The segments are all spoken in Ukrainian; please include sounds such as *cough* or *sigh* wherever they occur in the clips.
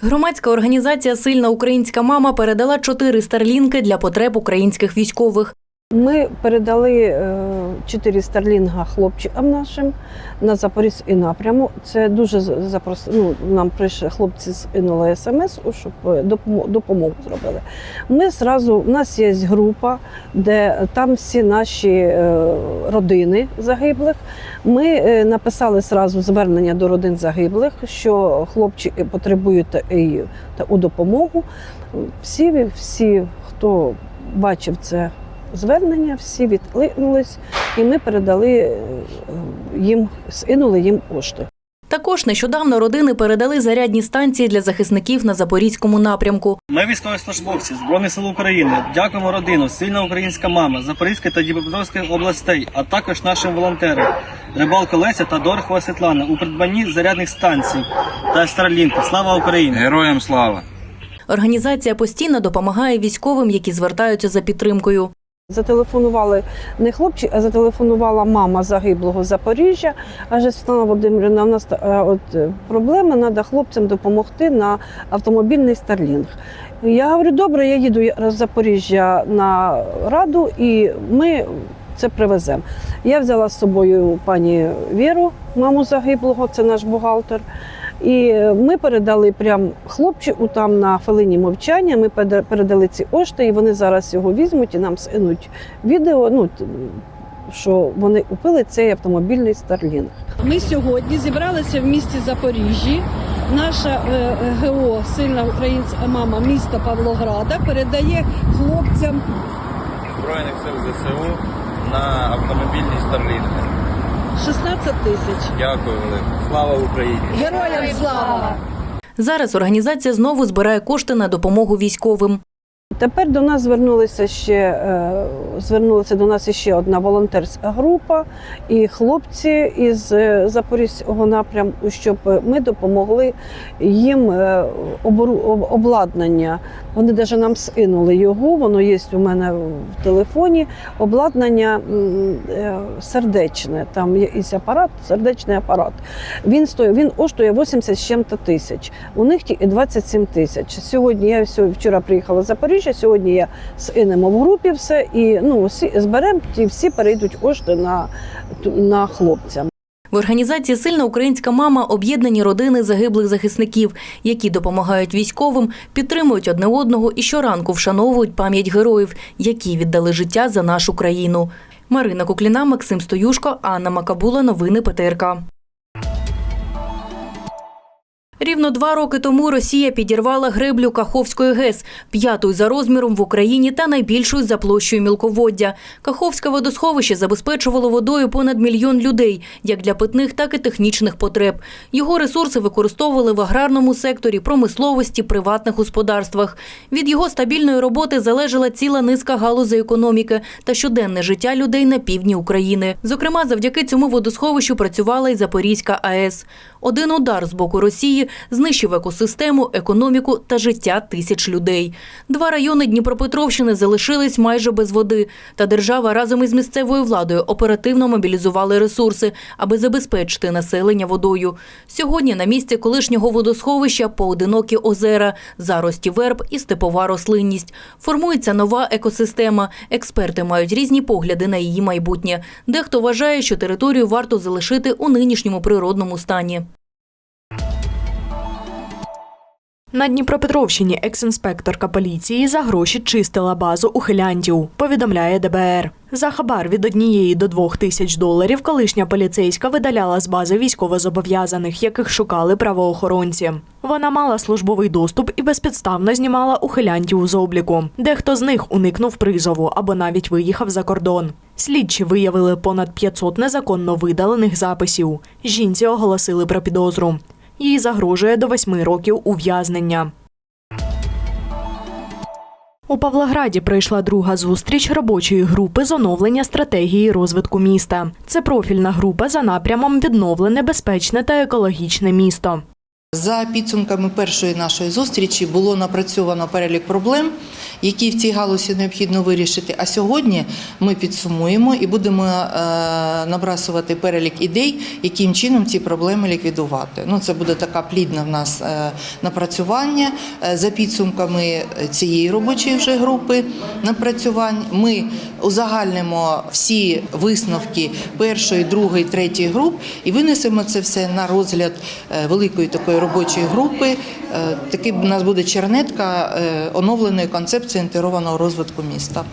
Громадська організація Сильна українська мама передала чотири старлінки для потреб українських військових. Ми передали е, чотири старлінга хлопчикам нашим на Запорізький напряму. Це дуже запрос... ну, нам прийшли хлопці скинули смс, щоб е, допомогу зробили. Ми зразу, у нас є група, де там всі наші е, родини загиблих. Ми написали зразу звернення до родин загиблих, що хлопчики потребують та- у допомогу. Всі, всі, хто бачив це звернення, всі відкликнулись, і ми передали е, їм, скинули їм кошти. Також нещодавно родини передали зарядні станції для захисників на запорізькому напрямку. Ми військовослужбовці Збройних сил України. Дякуємо родину, сильна українська мама, Запорізької та Дніпропетровської областей, а також нашим волонтерам Рибалко Леся та Дорохова Світлана у придбанні зарядних станцій та Старлінку. Слава Україні! Героям слава! Організація постійно допомагає військовим, які звертаються за підтримкою. Зателефонували не хлопчик, а зателефонувала мама загиблого з Запоріжжя. Каже, Світлана Володимирівна, у нас от е, проблема, треба хлопцям допомогти на автомобільний Старлінг. Я говорю, добре, я їду з Запоріжжя на раду і ми це привеземо. Я взяла з собою пані Віру, маму загиблого, це наш бухгалтер. І ми передали прям хлопчику там на хвилині мовчання. Ми переда- передали ці кошти, і вони зараз його візьмуть і нам скинуть відео. Ну що вони купили цей автомобільний Старлінг. Ми сьогодні зібралися в місті Запоріжжі. Наша е, е, ГО Сильна українська мама міста Павлограда передає хлопцям Збройних сил ЗСУ на автомобільній Старлінги. 16 тисяч. Дякую велике. Слава Україні! Героям слава! Зараз організація знову збирає кошти на допомогу військовим. Тепер до нас звернулися ще е, звернулася до нас ще одна волонтерська група і хлопці із е, запорізького напрямку, щоб ми допомогли їм е, обладнання. Вони навіть нам скинули його. Воно є у мене в телефоні. Обладнання сердечне. Там є апарат, сердечний апарат. Він стоїть, він коштує 80 з чим-то тисяч. У них тільки 27 тисяч. Сьогодні я вчора приїхала з Запоріжжя. Сьогодні я скинемо в групі все і ну всі зберемо ті всі перейдуть кошти на, на хлопцям. В організації Сильна українська мама об'єднані родини загиблих захисників, які допомагають військовим, підтримують одне одного і щоранку вшановують пам'ять героїв, які віддали життя за нашу країну. Марина Кукліна, Максим Стоюшко, Анна Макабула. Новини ПТРК. Рівно два роки тому Росія підірвала греблю Каховської ГЕС, п'ятою за розміром в Україні та найбільшою за площею мілководдя. Каховське водосховище забезпечувало водою понад мільйон людей, як для питних, так і технічних потреб. Його ресурси використовували в аграрному секторі, промисловості, приватних господарствах. Від його стабільної роботи залежала ціла низка галузей економіки та щоденне життя людей на півдні України. Зокрема, завдяки цьому водосховищу працювала й Запорізька АЕС. Один удар з боку Росії знищив екосистему, економіку та життя тисяч людей. Два райони Дніпропетровщини залишились майже без води, та держава разом із місцевою владою оперативно мобілізували ресурси, аби забезпечити населення водою. Сьогодні на місці колишнього водосховища поодинокі озера, зарості верб і степова рослинність. Формується нова екосистема. Експерти мають різні погляди на її майбутнє. Дехто вважає, що територію варто залишити у нинішньому природному стані. На Дніпропетровщині екс-інспекторка поліції за гроші чистила базу ухилянтів, повідомляє ДБР. За хабар від однієї до двох тисяч доларів колишня поліцейська видаляла з бази військовозобов'язаних, яких шукали правоохоронці. Вона мала службовий доступ і безпідставно знімала ухилянтів з обліку. Дехто з них уникнув призову або навіть виїхав за кордон. Слідчі виявили понад 500 незаконно видалених записів. Жінці оголосили про підозру. Їй загрожує до восьми років ув'язнення. У Павлограді пройшла друга зустріч робочої групи з оновлення стратегії розвитку міста. Це профільна група за напрямом відновлене, безпечне та екологічне місто. За підсумками першої нашої зустрічі було напрацьовано перелік проблем, які в цій галузі необхідно вирішити. А сьогодні ми підсумуємо і будемо е, набрасувати перелік ідей, яким чином ці проблеми ліквідувати. Ну, це буде така плідна в нас е, напрацювання Е, за підсумками цієї робочої вже групи напрацювань. Ми узагальнимо всі висновки першої, другої, третьої груп і винесемо це все на розгляд великої такої робочої групи. Е, Такий в нас буде чернетка е, оновленої концепції інтегрованого розвитку міста.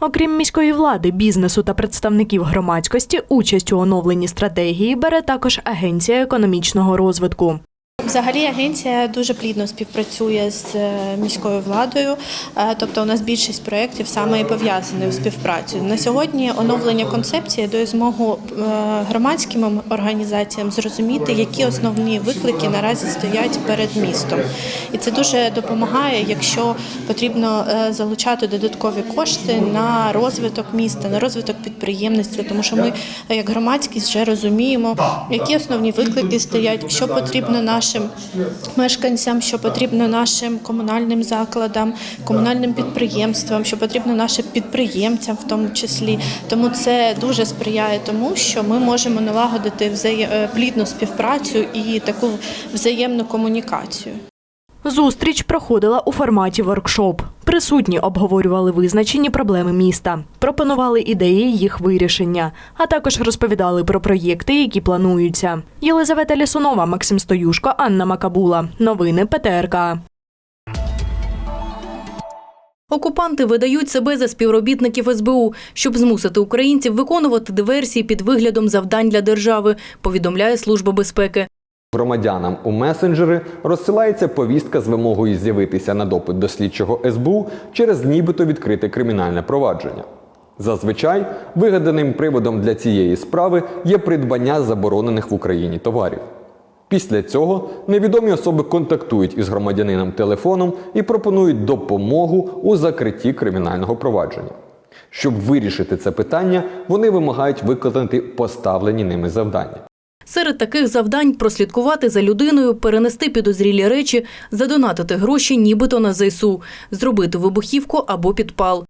Окрім міської влади, бізнесу та представників громадськості, участь у оновленні стратегії бере також Агенція економічного розвитку. Взагалі агенція дуже плідно співпрацює з е, міською владою, Е, тобто у нас більшість проєктів саме і пов'язані у співпрацю. На сьогодні оновлення концепції дає змогу е, громадським організаціям зрозуміти, які основні виклики наразі стоять перед містом. І це дуже допомагає, якщо потрібно залучати додаткові кошти на розвиток міста, на розвиток підприємництва, тому що ми, як громадськість, вже розуміємо, які основні виклики стоять, що потрібно нашим мешканцям, що потрібно нашим комунальним закладам, комунальним підприємствам, що потрібно нашим підприємцям, в тому числі. Тому це дуже сприяє тому, що ми можемо налагодити е, плідну співпрацю і таку взаємну комунікацію. Зустріч проходила у форматі воркшоп. Присутні обговорювали визначені проблеми міста, пропонували ідеї їх вирішення, а також розповідали про проєкти, які плануються. Єлизавета Лісунова, Максим Стоюшко, Анна Макабула. Новини ПТРК. Окупанти видають себе за співробітників СБУ, щоб змусити українців виконувати диверсії під виглядом завдань для держави, повідомляє Служба безпеки. Громадянам у месенджери розсилається повістка з вимогою з'явитися на допит до слідчого СБУ через нібито відкрите кримінальне провадження. Зазвичай вигаданим приводом для цієї справи є придбання заборонених в Україні товарів. Після цього невідомі особи контактують із громадянином телефоном і пропонують допомогу у закритті кримінального провадження. Щоб вирішити це питання, вони вимагають виконати поставлені ними завдання. Серед таких завдань прослідкувати за людиною, перенести підозрілі речі, задонатити гроші нібито на ЗСУ, зробити вибухівку або підпал.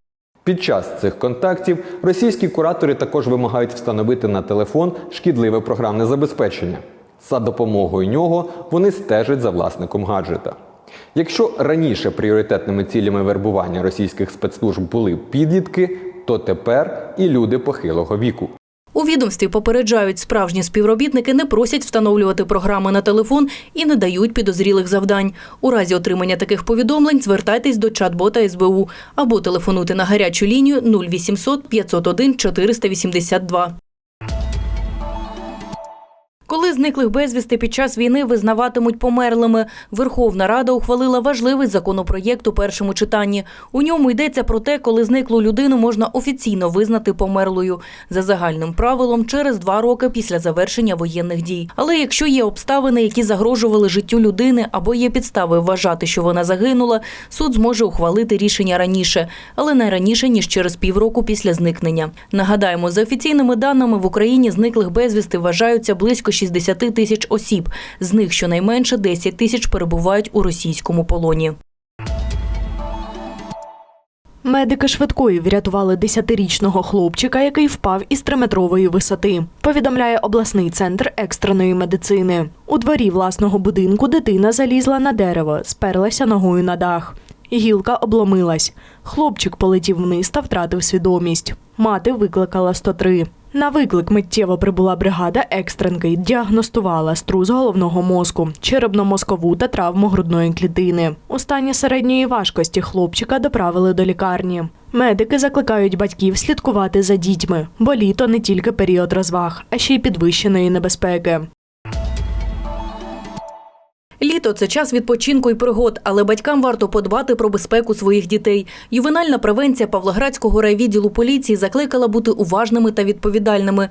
Під час цих контактів російські куратори також вимагають встановити на телефон шкідливе програмне забезпечення. За допомогою нього вони стежать за власником гаджета. Якщо раніше пріоритетними цілями вербування російських спецслужб були підлітки, то тепер і люди похилого віку. Відомстві попереджають, справжні співробітники не просять встановлювати програми на телефон і не дають підозрілих завдань. У разі отримання таких повідомлень звертайтесь до чат-бота СБУ або телефонуйте на гарячу лінію 0800 501 482. Коли зниклих безвісти під час війни визнаватимуть померлими, Верховна Рада ухвалила важливий законопроєкт у першому читанні. У ньому йдеться про те, коли зниклу людину можна офіційно визнати померлою за загальним правилом через два роки після завершення воєнних дій. Але якщо є обставини, які загрожували життю людини, або є підстави вважати, що вона загинула, суд зможе ухвалити рішення раніше, але не раніше ніж через півроку після зникнення. Нагадаємо, за офіційними даними в Україні зниклих безвісти вважаються близько 60 тисяч осіб. З них щонайменше 10 тисяч перебувають у російському полоні. Медики швидкої врятували 10-річного хлопчика, який впав із триметрової висоти. Повідомляє обласний центр екстреної медицини. У дворі власного будинку дитина залізла на дерево, сперлася ногою на дах. Гілка обломилась. Хлопчик полетів вниз та втратив свідомість. Мати викликала 103. На виклик миттєво прибула бригада екстренки, діагностувала струс головного мозку, черепно-мозкову та травму грудної клітини. У стані середньої важкості хлопчика доправили до лікарні. Медики закликають батьків слідкувати за дітьми, бо літо не тільки період розваг, а ще й підвищеної небезпеки. Літо це час відпочинку і пригод, але батькам варто подбати про безпеку своїх дітей. Ювенальна превенція Павлоградського райвідділу поліції закликала бути уважними та відповідальними.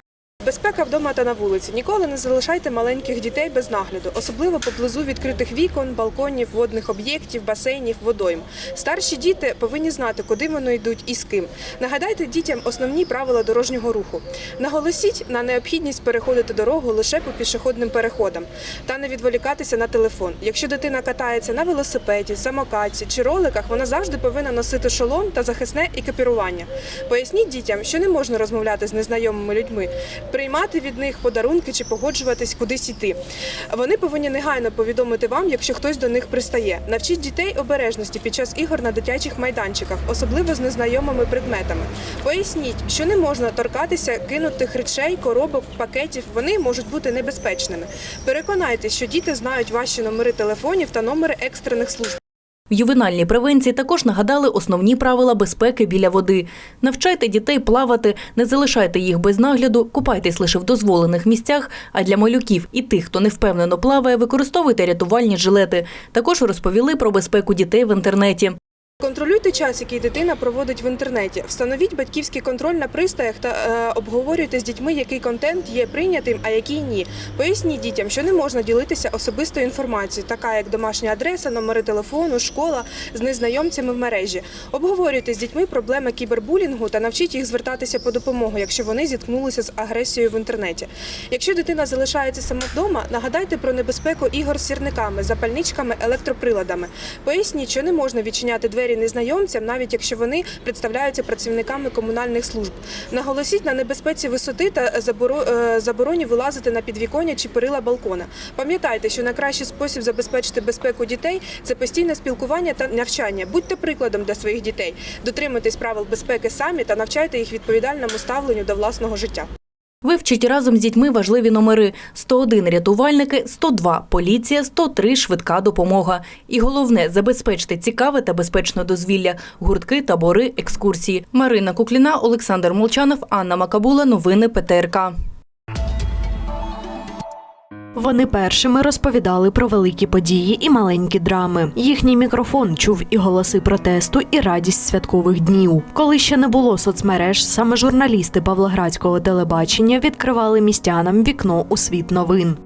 Безпека вдома та на вулиці. Ніколи не залишайте маленьких дітей без нагляду, особливо поблизу відкритих вікон, балконів, водних об'єктів, басейнів, водойм. Старші діти повинні знати, куди вони йдуть і з ким. Нагадайте дітям основні правила дорожнього руху. Наголосіть на необхідність переходити дорогу лише по пішохідним переходам та не відволікатися на телефон. Якщо дитина катається на велосипеді, самокаті чи роликах, вона завжди повинна носити шолом та захисне екіпірування. Поясніть дітям, що не можна розмовляти з незнайомими людьми, приймати від них подарунки чи погоджуватись кудись іти. Вони повинні негайно повідомити вам, якщо хтось до них пристає. Навчіть дітей обережності під час ігор на дитячих майданчиках, особливо з незнайомими предметами. Поясніть, що не можна торкатися кинутих речей, коробок, пакетів. Вони можуть бути небезпечними. Переконайтесь, що діти знають ваші номери телефонів та номери екстрених служб. В ювенальній превенції також нагадали основні правила безпеки біля води. Навчайте дітей плавати, не залишайте їх без нагляду, купайтесь лише в дозволених місцях. А для малюків і тих, хто невпевнено плаває, використовуйте рятувальні жилети. Також розповіли про безпеку дітей в інтернеті. Контролюйте час, який дитина проводить в інтернеті. Встановіть батьківський контроль на пристроях та е, обговорюйте з дітьми, який контент є прийнятим, а який ні. Поясніть дітям, що не можна ділитися особистою інформацією, така як домашня адреса, номери телефону, школа з незнайомцями в мережі. Обговорюйте з дітьми проблеми кібербулінгу та навчіть їх звертатися по допомогу, якщо вони зіткнулися з агресією в інтернеті. Якщо дитина залишається сама вдома, нагадайте про небезпеку ігор з сірниками, запальничками, електроприладами. Поясніть, що не можна відчиняти двері незнайомцям, навіть якщо вони представляються працівниками комунальних служб. Наголосіть на небезпеці висоти та е, забороні вилазити на підвіконня чи перила балкона. Пам'ятайте, що найкращий спосіб забезпечити безпеку дітей це постійне спілкування та навчання. Будьте прикладом для своїх дітей, дотримуйтесь правил безпеки самі та навчайте їх відповідальному ставленню до власного життя. Вивчіть разом з дітьми важливі номери: 101 – рятувальники, 102 – поліція, 103 – швидка допомога. І головне – забезпечити цікаве та безпечне дозвілля, гуртки, табори, екскурсії. Марина Кукліна, Олександр Молчанов, Анна Макабула. Новини ПТРК. Вони першими розповідали про великі події і маленькі драми. Їхній мікрофон чув і голоси протесту, і радість святкових днів. Коли ще не було соцмереж, саме журналісти Павлоградського телебачення відкривали містянам вікно у світ новин.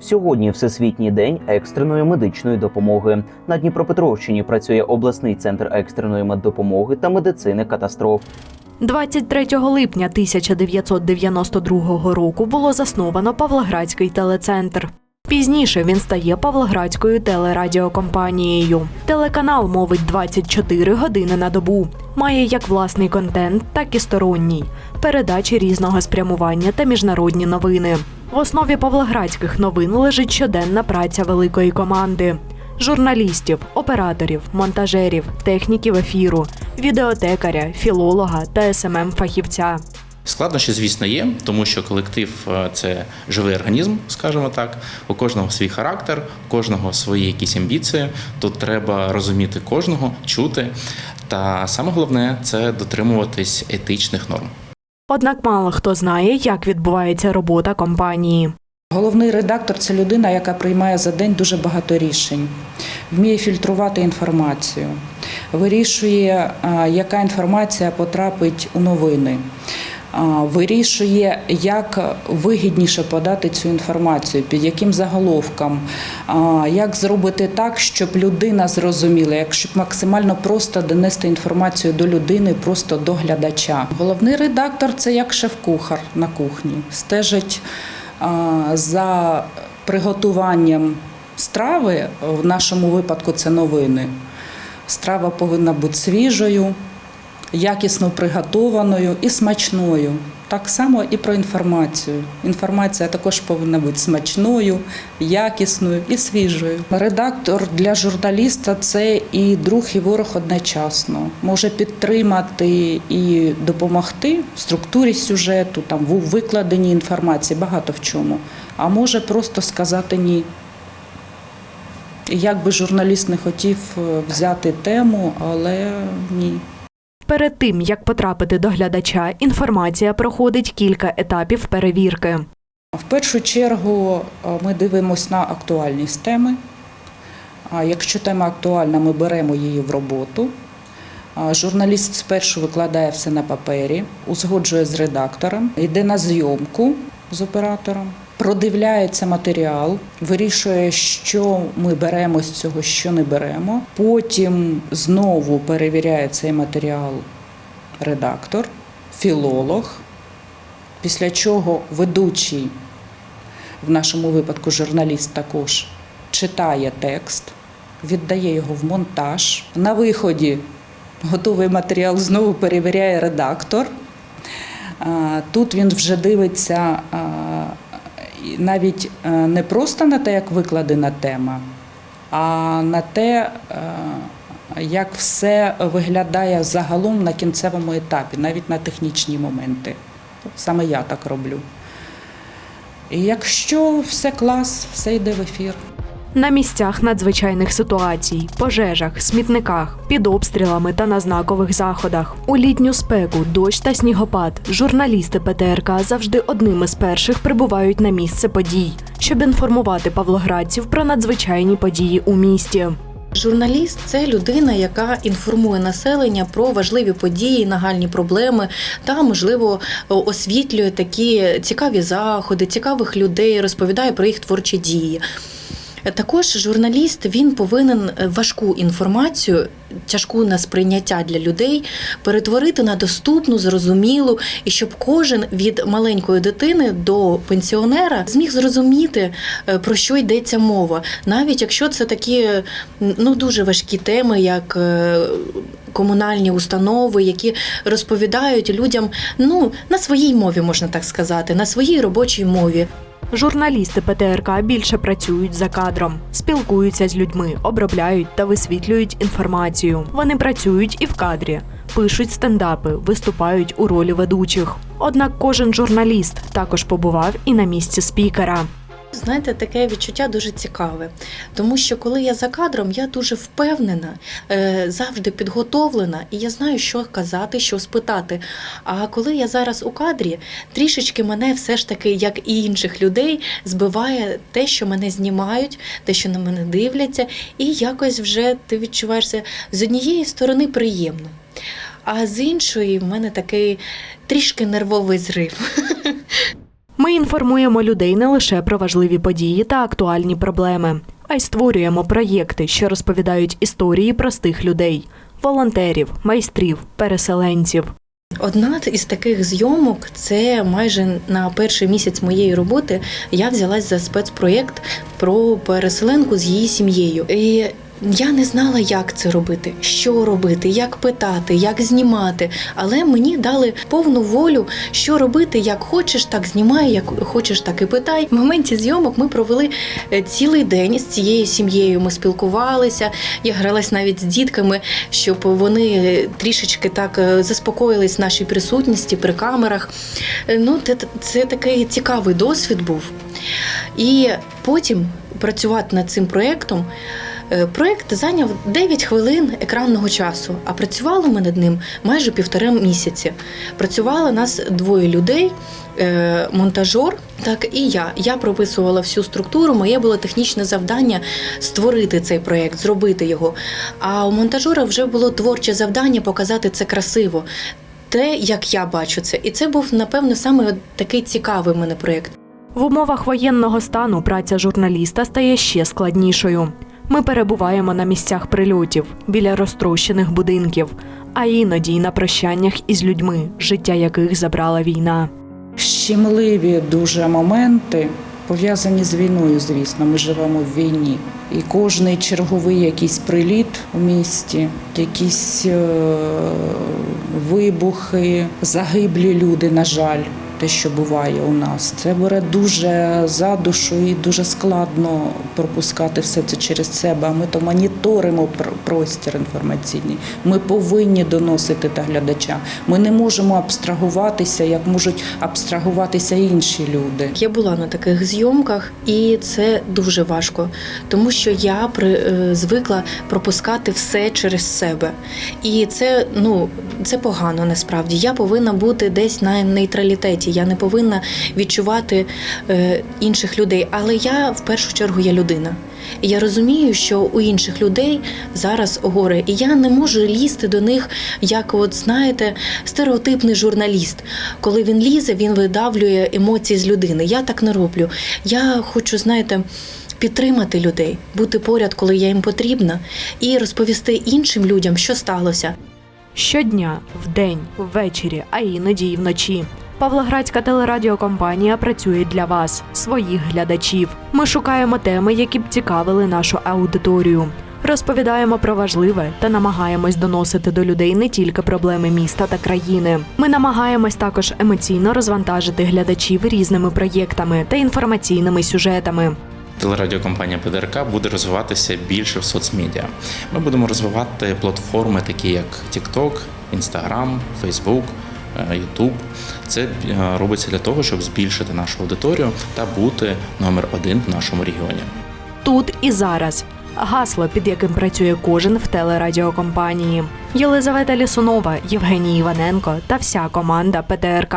Сьогодні Всесвітній день екстреної медичної допомоги. На Дніпропетровщині працює обласний центр екстреної меддопомоги та медицини катастроф. 23 липня 1992 року було засновано Павлоградський телецентр. Пізніше він стає Павлоградською телерадіокомпанією. Телеканал мовить 24 години на добу. Має як власний контент, так і сторонній, передачі різного спрямування та міжнародні новини. В основі павлоградських новин лежить щоденна праця великої команди. Журналістів, операторів, монтажерів, техніків ефіру, відеотекаря, філолога та СММ-фахівця. Складнощі, звісно, є, тому що колектив е, це живий організм, скажімо так. У кожного свій характер, у кожного свої якісь амбіції. Тут треба розуміти кожного, чути. Та саме головне це дотримуватись етичних норм. Однак мало хто знає, як відбувається робота компанії. Головний редактор це людина, яка приймає за день дуже багато рішень, вміє фільтрувати інформацію, вирішує, яка інформація потрапить у новини. Вирішує, як вигідніше подати цю інформацію, під яким заголовком, як зробити так, щоб людина зрозуміла, як щоб максимально просто донести інформацію до людини, просто до глядача. Головний редактор це як шеф-кухар на кухні, стежить за приготуванням страви, в нашому випадку це новини. Страва повинна бути свіжою, якісно приготованою і смачною. Так само і про інформацію. Інформація також повинна бути смачною, якісною і свіжою. Редактор для журналіста це і друг, і ворог одночасно. Може підтримати і допомогти в структурі сюжету, там в викладенні інформації, багато в чому. А може просто сказати ні. Як би журналіст не хотів е, взяти тему, але ні. Перед тим як потрапити до глядача, інформація проходить кілька етапів перевірки. В першу чергу е, ми дивимося на актуальність теми. Якщо тема актуальна, ми беремо її в роботу. Журналіст спершу викладає все на папері, узгоджує з редактором, йде на зйомку з оператором, продивляється матеріал, вирішує, що ми беремо з цього, що не беремо. Потім знову перевіряє цей матеріал редактор, філолог, після чого ведучий, в нашому випадку журналіст також, читає текст, віддає його в монтаж. На виході готовий матеріал знову перевіряє редактор. Тут він вже дивиться навіть е, не просто на те, як викладена тема, а на те, е, як все виглядає загалом на кінцевому етапі, навіть на технічні моменти. Саме я так роблю. І якщо все клас, все йде в ефір. На місцях надзвичайних ситуацій, пожежах, смітниках, під обстрілами та на знакових заходах. У літню спеку, дощ та снігопад. Журналісти ПТРК завжди одними з перших прибувають на місце подій, щоб інформувати павлоградців про надзвичайні події у місті. Журналіст це людина, яка інформує населення про важливі події, нагальні проблеми та, можливо, освітлює такі цікаві заходи, цікавих людей, розповідає про їх творчі дії. Також журналіст він повинен важку інформацію, тяжку на сприйняття для людей перетворити на доступну, зрозумілу, і щоб кожен від маленької дитини до пенсіонера зміг зрозуміти, е, про що йдеться мова, навіть якщо це такі ну дуже важкі теми, як е, комунальні установи, які розповідають людям ну на своїй мові, можна так сказати, на своїй робочій мові. Журналісти ПТРК більше працюють за кадром, спілкуються з людьми, обробляють та висвітлюють інформацію. Вони працюють і в кадрі, пишуть стендапи, виступають у ролі ведучих. Однак кожен журналіст також побував і на місці спікера. Знаєте, таке відчуття дуже цікаве, тому що коли я за кадром, я дуже впевнена, е, завжди підготовлена, і я знаю, що казати, що спитати. А коли я зараз у кадрі, трішечки мене все ж таки, як і інших людей, збиває те, що мене знімають, те, що на мене дивляться, і якось вже ти відчуваєшся з однієї сторони приємно. А з іншої в мене такий трішки нервовий зрив. *laughs* Ми інформуємо людей не лише про важливі події та актуальні проблеми, а й створюємо проєкти, що розповідають історії простих людей, волонтерів, майстрів, переселенців. Одна із таких зйомок це майже на перший місяць моєї роботи я взялась за спецпроєкт про переселенку з її сім'єю. І я не знала, як це робити, що робити, як питати, як знімати. Але мені дали повну волю, що робити, як хочеш, так знімай, як хочеш, так і питай. В моменті зйомок ми провели е, цілий день з цією сім'єю. Ми спілкувалися. Я гралась навіть з дітками, щоб вони трішечки так е, заспокоїлись нашій присутності при камерах. Е, Ну, це, це такий цікавий досвід був. І потім працювати над цим проєктом. Е, Проєкт зайняв 9 хвилин екранного часу, а працювали ми над ним майже півтора місяці. Працювало нас двоє людей. е, Монтажор, так і я. Я прописувала всю структуру. Моє було технічне завдання створити цей проєкт, зробити його. А у монтажора вже було творче завдання показати це красиво, те, як я бачу це. І це був, напевно, саме такий цікавий мене проєкт. В умовах воєнного стану праця журналіста стає ще складнішою. Ми перебуваємо на місцях прильотів біля розтрощених будинків, а іноді й на прощаннях із людьми, життя яких забрала війна. Щемливі дуже моменти пов'язані з війною, звісно. Ми живемо в війні. І кожний черговий якийсь приліт у місті, якісь е, вибухи, загиблі люди, на жаль. Те, що буває у нас, це бере дуже за душу і дуже складно пропускати все це через себе. А ми то моніторимо простір інформаційний. Ми повинні доносити до глядача. Ми не можемо абстрагуватися, як можуть абстрагуватися інші люди. Я була на таких зйомках, і це дуже важко, тому що я при, е, звикла пропускати все через себе. І це ну це погано насправді. Я повинна бути десь на нейтралітеті. Я не повинна відчувати е, інших людей. Але я в першу чергу я людина. І я розумію, що у інших людей зараз горе, і я не можу лізти до них, як, от знаєте, стереотипний журналіст. Коли він лізе, він видавлює емоції з людини. Я так не роблю. Я хочу, знаєте. Підтримати людей, бути поряд, коли я їм потрібна, і розповісти іншим людям, що сталося. Щодня, вдень, ввечері, а іноді й вночі. Павлоградська телерадіокомпанія працює для вас, своїх глядачів. Ми шукаємо теми, які б цікавили нашу аудиторію. Розповідаємо про важливе та намагаємось доносити до людей не тільки проблеми міста та країни. Ми намагаємось також емоційно розвантажити глядачів різними проєктами та інформаційними сюжетами. Телерадіокомпанія ПДРК буде розвиватися більше в соцмедіа. Ми будемо розвивати платформи, такі як TikTok, Instagram, Facebook, YouTube. Це е, робиться для того, щоб збільшити нашу аудиторію та бути номер один в нашому регіоні. Тут і зараз. Гасло, під яким працює кожен в телерадіокомпанії. Єлизавета Лісунова, Євгеній Іваненко та вся команда ПТРК.